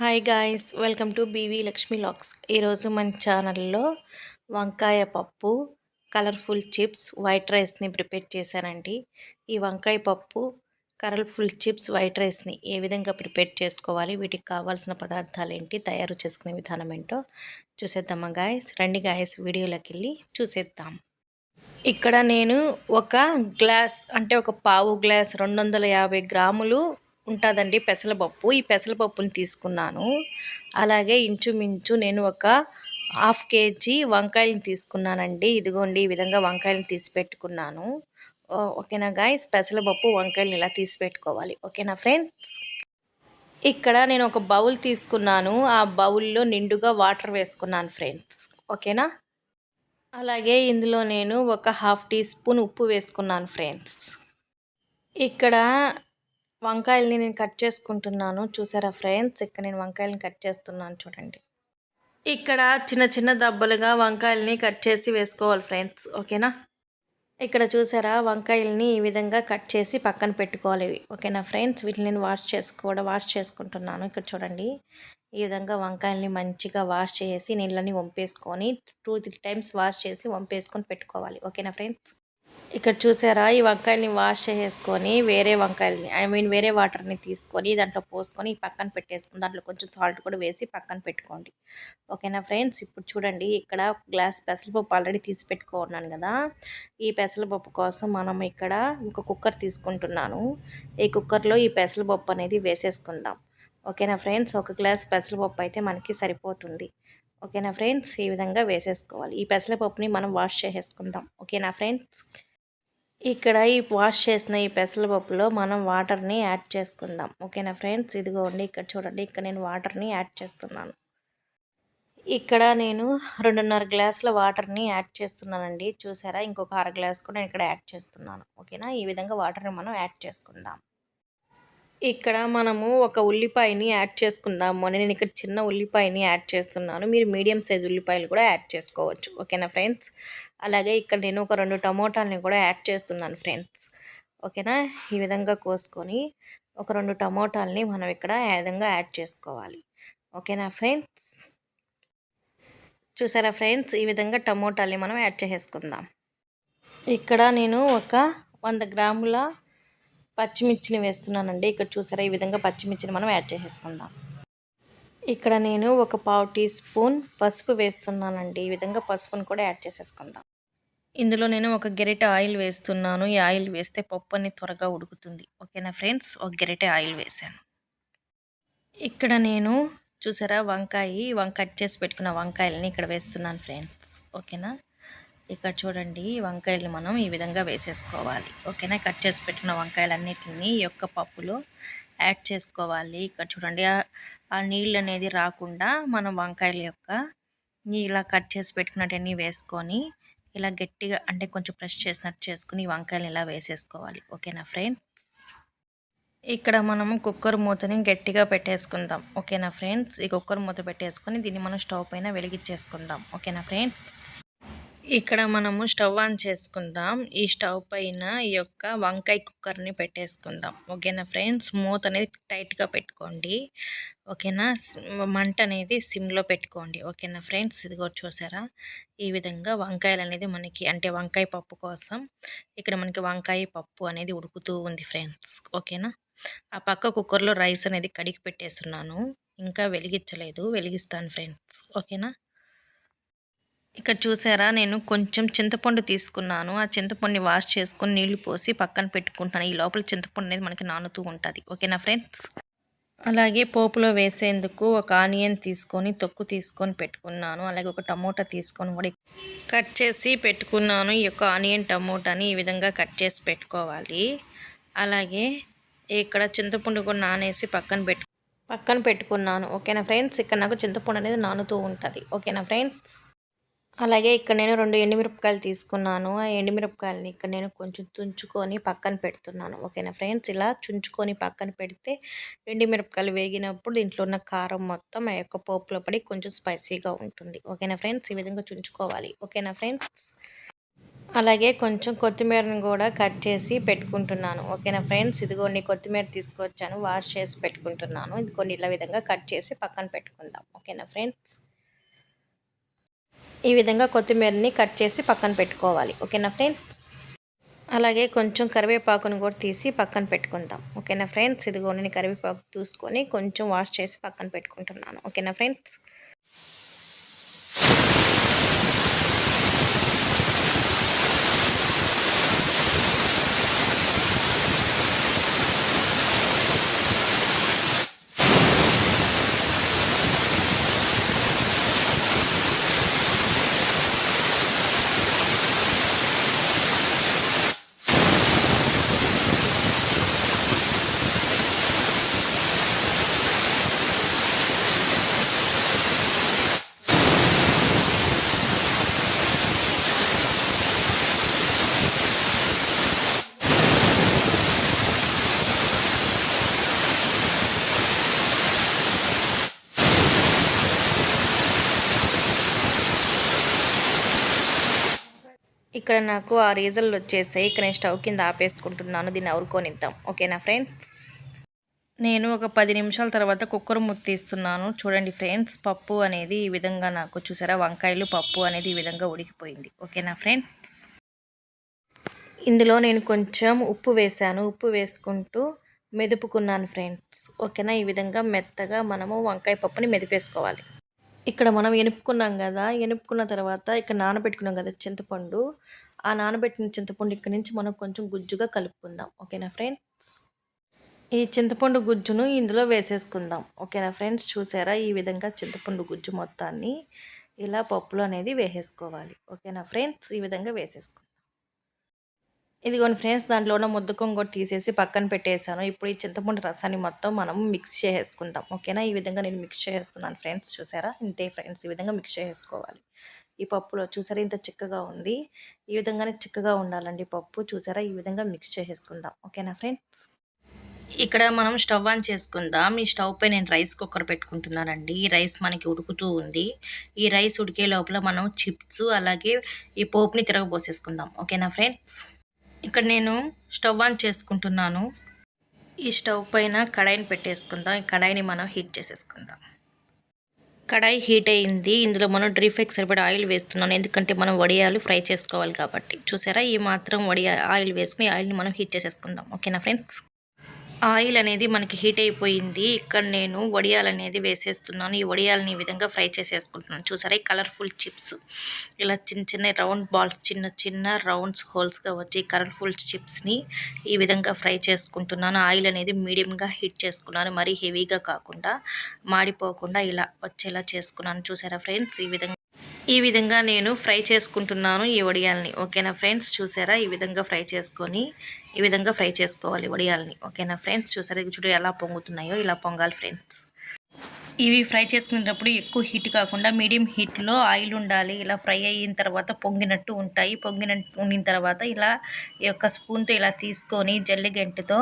Hi guys welcome to BV Lakshmi logs ఈరోజు మన ఛానల్లో వంకాయ పప్పు కలర్ఫుల్ చిప్స్ వైట్ రైస్ని ప్రిపేర్ చేశానండి. ఈ వంకాయ పప్పు కలర్ఫుల్ చిప్స్ వైట్ రైస్ని ఏ విధంగా ప్రిపేర్ చేసుకోవాలి వీటికి కావాల్సిన పదార్థాలు ఏంటి తయారు చేసుకునే విధానం ఏంటో చూసేద్దామా గాయస్ రండి గాయస్ వీడియోలోకి వెళ్ళి చూసేద్దాం. ఇక్కడ నేను ఒక గ్లాస్ అంటే ఒక పావు గ్లాస్ రెండు వందల యాభై గ్రాములు ఉంటుందండి పెసరపప్పు ఈ పెసరపప్పుని తీసుకున్నాను. అలాగే ఇంచుమించు నేను ఒక హాఫ్ కేజీ వంకాయలను తీసుకున్నానండి. ఇదిగోండి ఈ విధంగా వంకాయలను తీసి పెట్టుకున్నాను. ఓకేనా గాయస్? పెసరపప్పు వంకాయలు ఇలా తీసి పెట్టుకోవాలి. ఓకేనా ఫ్రెండ్స్? ఇక్కడ నేను ఒక బౌల్ తీసుకున్నాను. ఆ బౌల్లో నిండుగా వాటర్ వేసుకున్నాను ఫ్రెండ్స్. ఓకేనా? అలాగే ఇందులో నేను ఒక హాఫ్ టీ స్పూన్ ఉప్పు వేసుకున్నాను ఫ్రెండ్స్. ఇక్కడ వంకాయల్ని నేను కట్ చేసుకుంటున్నాను. చూసారా ఫ్రెండ్స్? ఇక్కడ నేను వంకాయలని కట్ చేస్తున్నాను చూడండి. ఇక్కడ చిన్న చిన్న దబ్బలుగా వంకాయల్ని కట్ చేసి వేసుకోవాలి ఫ్రెండ్స్. ఓకేనా? ఇక్కడ చూసారా? వంకాయల్ని ఈ విధంగా కట్ చేసి పక్కన పెట్టుకోవాలి. ఓకేనా ఫ్రెండ్స్? వీటిని నేను వాష్ చేసుకోవడం వాష్ చేసుకుంటున్నాను. ఇక్కడ చూడండి. ఈ విధంగా వంకాయల్ని మంచిగా వాష్ చేసి నీళ్ళని వంపేసుకొని టూ త్రీ టైమ్స్ వాష్ చేసి వంపేసుకొని పెట్టుకోవాలి. ఓకేనా ఫ్రెండ్స్? ఇక్కడ చూసారా? ఈ వంకాయల్ని వాష్ చేసుకొని వేరే వంకాయల్ని ఐ మీన్ వేరే వాటర్ని తీసుకొని దాంట్లో పోసుకొని పక్కన పెట్టేసుకుని దాంట్లో కొంచెం సాల్ట్ కూడా వేసి పక్కన పెట్టుకోండి. ఓకేనా ఫ్రెండ్స్? ఇప్పుడు చూడండి ఇక్కడ గ్లాస్ పెసరపప్పు ఆల్రెడీ తీసి పెట్టుకున్నాను కదా. ఈ పెసరపప్పు కోసం మనం ఇక్కడ ఒక కుక్కర్ తీసుకుంటున్నాను. ఈ కుక్కర్లో ఈ పెసరపప్పు అనేది వేసేసుకుందాం. ఓకేనా ఫ్రెండ్స్? ఒక గ్లాస్ పెసరపప్పు అయితే మనకి సరిపోతుంది. ఓకేనా ఫ్రెండ్స్? ఈ విధంగా వేసేసుకోవాలి. ఈ పెసరపప్పుని మనం వాష్ చేసేసుకుందాం. ఓకేనా ఫ్రెండ్స్? ఇక్కడ ఈ వాష్ చేసిన ఈ పెసరపప్పులో మనం వాటర్ని యాడ్ చేసుకుందాం. ఓకేనా ఫ్రెండ్స్ ఇదిగోండి ఇక్కడ చూడండి ఇక్కడ నేను వాటర్ని యాడ్ చేస్తున్నాను. ఇక్కడ నేను రెండున్నర గ్లాసుల వాటర్ని యాడ్ చేస్తున్నానండి. చూసారా? ఇంకొక అర గ్లాస్ కూడా నేను ఇక్కడ యాడ్ చేస్తున్నాను. ఓకేనా? ఈ విధంగా వాటర్ని మనం యాడ్ చేసుకుందాం. ఇక్కడ మనము ఒక ఉల్లిపాయని యాడ్ చేసుకుందాము నేను ఇక్కడ చిన్న ఉల్లిపాయని యాడ్ చేస్తున్నాను. మీరు మీడియం సైజ్ ఉల్లిపాయలు కూడా యాడ్ చేసుకోవచ్చు. ఓకేనా ఫ్రెండ్స్ అలాగే ఇక్కడ నేను ఒక రెండు టమోటాలని కూడా యాడ్ చేస్తున్నాను ఫ్రెండ్స్. ఓకేనా? ఈ విధంగా కోసుకొని ఒక రెండు టమోటాలని మనం ఇక్కడ ఈ విధంగా యాడ్ చేసుకోవాలి? ఓకేనా ఫ్రెండ్స్? చూసారా ఫ్రెండ్స్? ఈ విధంగా టమోటాలని మనం యాడ్ చేసుకుందాం ఇక్కడ నేను ఒక వంద గ్రాముల పచ్చిమిర్చిని వేస్తున్నానండి. ఇక్కడ చూసారా? ఈ విధంగా పచ్చిమిర్చిని మనం యాడ్ చేసుకుందాం ఇక్కడ నేను ఒక పావు టీ స్పూన్ పసుపు వేస్తున్నానండి. ఈ విధంగా పసుపును కూడా యాడ్ చేసేసుకుందాం. ఇందులో నేను ఒక గెరిటె ఆయిల్ వేస్తున్నాను. ఈ ఆయిల్ వేస్తే పప్పు అన్ని త్వరగా ఉడుకుతుంది. ఓకేనా ఫ్రెండ్స్? ఒక గెరిటె ఆయిల్ వేసాను ఇక్కడ నేను చూసారా వంకాయ వంక కట్ చేసి పెట్టుకున్న వంకాయలని ఇక్కడ వేస్తున్నాను ఫ్రెండ్స్. ఓకేనా? ఇక్కడ చూడండి వంకాయలు మనం ఈ విధంగా వేసేసుకోవాలి. ఓకేనా? కట్ చేసి పెట్టిన వంకాయలన్నిటిని ఈ యొక్క పప్పులో యాడ్ చేసుకోవాలి. ఇక్కడ చూడండి ఆ నీళ్ళు అనేది రాకుండా మనం వంకాయల యొక్క ఇలా కట్ చేసి పెట్టుకున్నట్టన్నీ వేసుకొని ఇలా గట్టిగా అంటే కొంచెం ప్రెస్ చేసినట్టు చేసుకుని వంకాయలు ఇలా వేసేసుకోవాలి. ఓకేనా ఫ్రెండ్స్? ఇక్కడ మనము కుక్కర్ మూతని గట్టిగా పెట్టేసుకుందాం. ఓకేనా ఫ్రెండ్స్? ఈ కుక్కర్ మూత పెట్టేసుకొని దీన్ని మనం స్టవ్ పైన వెలిగించేసుకుందాం. ఓకేనా ఫ్రెండ్స్? ఇక్కడ మనము స్టవ్ ఆన్ చేసుకుందాం. ఈ స్టవ్ పైన ఈ యొక్క వంకాయ కుక్కర్ని పెట్టేసుకుందాం. ఓకేనా ఫ్రెండ్స్? మూత అనేది టైట్గా పెట్టుకోండి. ఓకేనా? మంట అనేది సిమ్లో పెట్టుకోండి. ఓకేనా ఫ్రెండ్స్? ఇదిగో చూసారా? ఈ విధంగా వంకాయలు అనేది మనకి అంటే వంకాయ పప్పు కోసం ఇక్కడ మనకి వంకాయ పప్పు అనేది ఉడుకుతూ ఉంది ఫ్రెండ్స్. ఓకేనా? ఆ పక్క కుక్కర్లో రైస్ అనేది కడిగి పెట్టేస్తున్నాను. ఇంకా వెలిగించలేదు. వెలిగిస్తాను ఫ్రెండ్స్. ఓకేనా? ఇక్కడ చూసారా నేను కొంచెం చింతపండు తీసుకున్నాను. ఆ చింతపండుని వాష్ చేసుకొని నీళ్ళు పోసి పక్కన పెట్టుకుంటాను ఈ లోపల చింతపండు అనేది మనకి నానుతూ ఉంటుంది. ఓకేనా ఫ్రెండ్స్? అలాగే పోపులో వేసేందుకు ఒక ఆనియన్ తీసుకొని తొక్కు తీసుకొని పెట్టుకున్నాను. అలాగే ఒక టమోటా తీసుకొని కూడా కట్ చేసి పెట్టుకున్నాను. ఈ యొక్క ఆనియన్ టమోటాని ఈ విధంగా కట్ చేసి పెట్టుకోవాలి. అలాగే ఇక్కడ చింతపండు కూడా నానేసి పక్కన పెట్టు పక్కన పెట్టుకున్నాను. ఓకేనా ఫ్రెండ్స్? ఇక్కడ నాకు చింతపండు అనేది నానుతూ ఉంటుంది. ఓకేనా ఫ్రెండ్స్? అలాగే ఇక్కడ నేను రెండు ఎండుమిరపకాయలు తీసుకున్నాను. ఆ ఎండుమిరపకాయలని ఇక్కడ నేను కొంచెం తుంచుకొని పక్కన పెడుతున్నాను. ఓకేనా ఫ్రెండ్స్? ఇలా చుంచుకొని పక్కన పెడితే ఎండుమిరపకాయలు వేగినప్పుడు దీంట్లో ఉన్న కారం మొత్తం ఆ యొక్క పోపులో పడి కొంచెం స్పైసీగా ఉంటుంది. ఓకేనా ఫ్రెండ్స్? ఈ విధంగా చుంచుకోవాలి. ఓకేనా ఫ్రెండ్స్? అలాగే కొంచెం కొత్తిమీరను కూడా కట్ చేసి పెట్టుకుంటున్నాను. ఓకేనా ఫ్రెండ్స్? ఇదిగోండి కొత్తిమీర తీసుకొచ్చాను. వాష్ చేసి పెట్టుకుంటున్నాను. ఇది కొన్ని ఇలా విధంగా కట్ చేసి పక్కన పెట్టుకుందాం. ఓకేనా ఫ్రెండ్స్? ఈ విధంగా కొత్తిమీరని కట్ చేసి పక్కన పెట్టుకోవాలి. ఓకేనా ఫ్రెండ్స్? అలాగే కొంచెం కరివేపాకును కూడా తీసి పక్కన పెట్టుకుందాం. ఓకేనా ఫ్రెండ్స్? ఇదిగో నేను కరివేపాకు చూసుకొని కొంచెం వాష్ చేసి పక్కన పెట్టుకుంటున్నాను. ఓకేనా ఫ్రెండ్స్? ఇక్కడ నాకు ఆ రీజన్లు వచ్చేసాయి. ఇక్కడ నేను స్టవ్ కింద ఆపేసుకుంటున్నాను. దీన్ని అవురుకొనిద్దాం. ఓకేనా ఫ్రెండ్స్? నేను ఒక పది నిమిషాల తర్వాత కుక్కర్ మూత తీస్తున్నాను. చూడండి ఫ్రెండ్స్ పప్పు అనేది ఈ విధంగా నాకు చూసారా? వంకాయలు పప్పు అనేది ఈ విధంగా ఉడికిపోయింది. ఓకేనా ఫ్రెండ్స్? ఇందులో నేను కొంచెం ఉప్పు వేసాను ఉప్పు వేసుకుంటూ మెదుపుకున్నాను ఫ్రెండ్స్. ఓకేనా? ఈ విధంగా మెత్తగా మనము వంకాయ పప్పుని మెదిపేసుకోవాలి. ఇక్కడ మనం ఎనుపుకున్నాం కదా ఎనుపుకున్న తర్వాత ఇక్కడ నానబెట్టుకున్నాం కదా చింతపండు. ఆ నానబెట్టిన చింతపండు ఇక్కడ నుంచి మనం కొంచెం గుజ్జుగా కలుపుకుందాం. ఓకేనా ఫ్రెండ్స్? ఈ చింతపండు గుజ్జును ఇందులో వేసేసుకుందాం. ఓకేనా ఫ్రెండ్స్? చూసారా ఈ విధంగా చింతపండు గుజ్జు మొత్తాన్ని ఇలా పప్పులో అనేది వేసేసుకోవాలి. ఓకేనా ఫ్రెండ్స్? ఈ విధంగా వేసేసుకుందాం. ఇదిగోండి ఫ్రెండ్స్ దాంట్లో ఉన్న ముద్దకం కూడా తీసేసి పక్కన పెట్టేసాను ఇప్పుడు ఈ చింతపండు రసాన్ని మొత్తం మనం మిక్స్ చేసేసుకుందాం. ఓకేనా? ఈ విధంగా నేను మిక్స్ చేస్తున్నాను ఫ్రెండ్స్ చూసారా? ఇంతే ఫ్రెండ్స్ ఈ విధంగా మిక్స్ చేసుకోవాలి ఈ పప్పులో చూసారా? ఇంత చిక్కగా ఉంది. ఈ విధంగానే చిక్కగా ఉండాలండి పప్పు. చూసారా? ఈ విధంగా మిక్స్ చేసేసుకుందాం. ఓకేనా ఫ్రెండ్స్? ఇక్కడ మనం స్టవ్ ఆన్ చేసుకుందాం. ఈ స్టవ్ పై నేను రైస్ కుక్కర్ పెట్టుకుంటున్నానండి. ఈ రైస్ మనకి ఉడుకుతూ ఉంది. ఈ రైస్ ఉడికే లోపల మనం చిప్స్ అలాగే ఈ పోపుని తిరగబోసేసుకుందాం. ఓకేనా ఫ్రెండ్స్? ఇక్కడ నేను స్టవ్ ఆన్ చేసుకుంటున్నాను. ఈ స్టవ్ పైన కడాయిని పెట్టేసుకుందాం. ఈ కడాయిని మనం హీట్ చేసేసుకుందాం. కడాయి హీట్ అయింది. ఇందులో మనం డ్రీ ఫ్రైకి సరిపడా ఆయిల్ వేస్తున్నాను. ఎందుకంటే మనం వడియాలు ఫ్రై చేసుకోవాలి కాబట్టి. చూసారా? ఈ మాత్రం వడియా ఆయిల్ వేసుకుని ఆయిల్ని మనం హీట్ చేసేసుకుందాం. ఓకేనా ఫ్రెండ్స్? ఆయిల్ అనేది మనకి హీట్ అయిపోయింది. ఇక్కడ నేను వడియాలు అనేది వేసేస్తున్నాను. ఈ వడియాలని ఈ విధంగా ఫ్రై చేసేసుకుంటున్నాను. చూసారా? ఈ కలర్ఫుల్ చిప్స్. ఇలా చిన్న చిన్న రౌండ్ బాల్స్ చిన్న చిన్న రౌండ్స్ హోల్స్గా వచ్చి కలర్ఫుల్ చిప్స్ని ఈ విధంగా ఫ్రై చేసుకుంటున్నాను. ఆయిల్ అనేది మీడియంగా హీట్ చేసుకున్నాను. మరీ హెవీగా కాకుండా మాడిపోకుండా ఇలా వచ్చేలా చేసుకున్నాను. చూసారా ఫ్రెండ్స్? ఈ విధంగా ఈ విధంగా నేను ఫ్రై చేసుకుంటున్నాను ఈ వడియాల్ని. ఓకేనా ఫ్రెండ్స్? చూసారా? ఈ విధంగా ఫ్రై చేసుకొని ఈ విధంగా ఫ్రై చేసుకోవాలి వడియాల్ని. ఓకేనా ఫ్రెండ్స్? చూసారా? చూడు ఎలా పొంగుతున్నాయో ఇలా పొంగాలి ఫ్రెండ్స్. ఇవి ఫ్రై చేసుకునేటప్పుడు ఎక్కువ హీట్ కాకుండా మీడియం హీట్లో ఆయిల్ ఉండాలి. ఇలా ఫ్రై అయిన తర్వాత పొంగినట్టు ఉంటాయి. పొంగినట్టు ఉండిన తర్వాత ఇలా ఈ యొక్క స్పూన్తో ఇలా తీసుకొని జల్లి గంటతో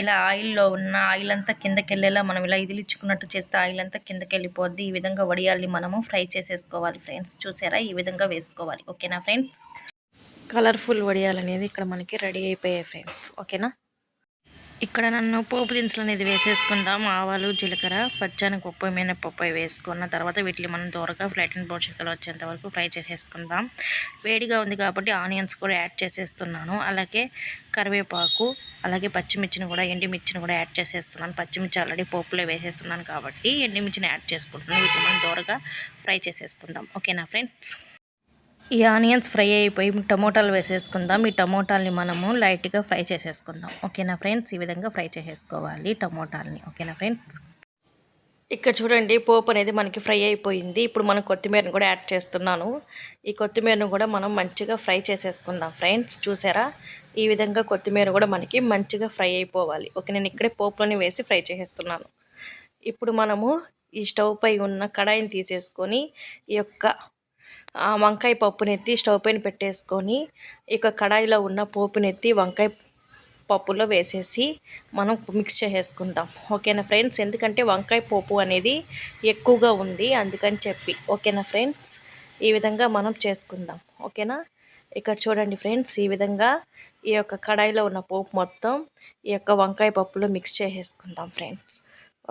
ఇలా ఆయిల్లో ఉన్న ఆయిల్ అంతా కిందకి వెళ్ళేలా మనం ఇలా ఇదిలిచ్చుకున్నట్టు చేస్తే ఆయిల్ అంతా కిందకి వెళ్ళిపోద్ది. ఈ విధంగా వడియాల్ని మనము ఫ్రై చేసేసుకోవాలి ఫ్రెండ్స్. చూసారా? ఈ విధంగా వేసుకోవాలి. ఓకేనా ఫ్రెండ్స్? కలర్ఫుల్ వడియాలు అనేది ఇక్కడ మనకి రెడీ అయిపోయాయి ఫ్రెండ్స్. ఓకేనా? ఇక్కడ నన్ను పోపు దినుసులు అనేది వేసేసుకుందాం ఆవాలు జీలకర్ర పచ్చని పప్పు మినపప్పు వేసుకున్న తర్వాత వీటిని మనం దూరగా ఫ్లైట్ అండ్ బ్రౌన్ చిక్కలు వచ్చేంత వరకు ఫ్రై చేసేసుకుందాం. వేడిగా ఉంది కాబట్టి ఆనియన్స్ కూడా యాడ్ చేసేస్తున్నాను. అలాగే కరివేపాకు అలాగే పచ్చిమిర్చిని కూడా ఎండిమిర్చిని కూడా యాడ్ చేసేస్తున్నాను. పచ్చిమిర్చి ఆల్రెడీ పోపులో వేసేస్తున్నాను కాబట్టి ఎండిమిర్చిని యాడ్ చేసుకుంటున్నాను. వీటిని మనం దూరగా ఫ్రై చేసేసుకుందాం. ఓకేనా ఫ్రెండ్స్ ఈ ఆనియన్స్ ఫ్రై అయిపోయి టమోటాలు వేసేసుకుందాం. ఈ టమోటాలని మనము లైట్గా ఫ్రై చేసేసుకుందాం. ఓకేనా ఫ్రెండ్స్? ఈ విధంగా ఫ్రై చేసేసుకోవాలి టమోటాలని. ఓకేనా ఫ్రెండ్స్? ఇక్కడ చూడండి పోపు అనేది మనకి ఫ్రై అయిపోయింది. ఇప్పుడు మనం కొత్తిమీరను కూడా యాడ్ చేస్తున్నాను. ఈ కొత్తిమీరను కూడా మనం మంచిగా ఫ్రై చేసేసుకుందాం ఫ్రెండ్స్. చూసారా? ఈ విధంగా కొత్తిమీర కూడా మనకి మంచిగా ఫ్రై అయిపోవాలి. ఓకే నేను ఇక్కడే పోపులోని వేసి ఫ్రై చేసేస్తున్నాను. ఇప్పుడు మనము ఈ స్టవ్ పై ఉన్న కడాయిని తీసేసుకొని ఈ యొక్క వంకాయ పప్పునెత్తి స్టవ్ పైన పెట్టేసుకొని ఇక కడాయిలో ఉన్న పోపునెత్తి వంకాయ పప్పులో వేసేసి మనం మిక్స్ చేసేసుకుందాం. ఓకేనా ఫ్రెండ్స్? ఎందుకంటే వంకాయ పోపు అనేది ఎక్కువగా ఉంది అందుకని చెప్పి. ఓకేనా ఫ్రెండ్స్? ఈ విధంగా మనం చేసుకుందాం. ఓకేనా? ఇక్కడ చూడండి ఫ్రెండ్స్ ఈ విధంగా ఈ యొక్క కడాయిలో ఉన్న పోపు మొత్తం ఈ యొక్క వంకాయ పప్పులో మిక్స్ చేసేసుకుందాం ఫ్రెండ్స్.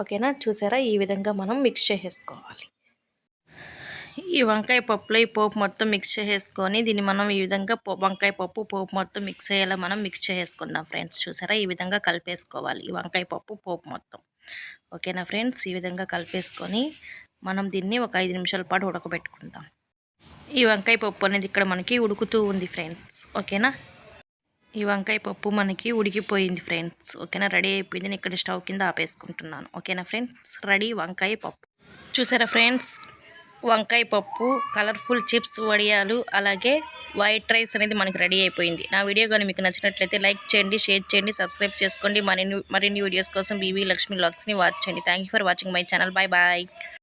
ఓకేనా? చూసారా? ఈ విధంగా మనం మిక్స్ చేసేసుకోవాలి. ఈ వంకాయ పప్పులో ఈ పోపు మొత్తం మిక్స్ చేసేసుకొని దీన్ని మనం ఈ విధంగా వంకాయ పప్పు పోపు మొత్తం మిక్స్ అయ్యేలా మనం మిక్స్ చేసుకుందాం ఫ్రెండ్స్ చూసారా? ఈ విధంగా కలిపేసుకోవాలి. ఈ వంకాయ పప్పు పోపు మొత్తం. ఓకేనా ఫ్రెండ్స్ ఈ విధంగా కలిపేసుకొని మనం దీన్ని ఒక ఐదు నిమిషాల పాటు ఉడకబెట్టుకుందాం. ఈ వంకాయ పప్పు అనేది ఇక్కడ మనకి ఉడుకుతూ ఉంది ఫ్రెండ్స్ ఓకేనా ఈ వంకాయ పప్పు మనకి ఉడికిపోయింది ఫ్రెండ్స్ ఓకేనా రెడీ అయిపోయింది. నేను ఇక్కడ స్టవ్ కింద ఆపేసుకుంటున్నాను. ఓకేనా ఫ్రెండ్స్ రెడీ వంకాయ పప్పు. చూసారా ఫ్రెండ్స్ వంకాయ పప్పు కలర్ఫుల్ చిప్స్ వడియాలు అలాగే వైట్ రైస్ అనేది మనకి రెడీ అయిపోయింది. నా వీడియో కానీ మీకు నచ్చినట్లయితే లైక్ చేయండి షేర్ చేయండి సబ్స్క్రైబ్ చేసుకోండి. మరిన్ని మరిన్ని వీడియోస్ కోసం బీవీ లక్ష్మీ లాగ్స్ని వాచ్ చేయండి. Thank for watching my channel bye bye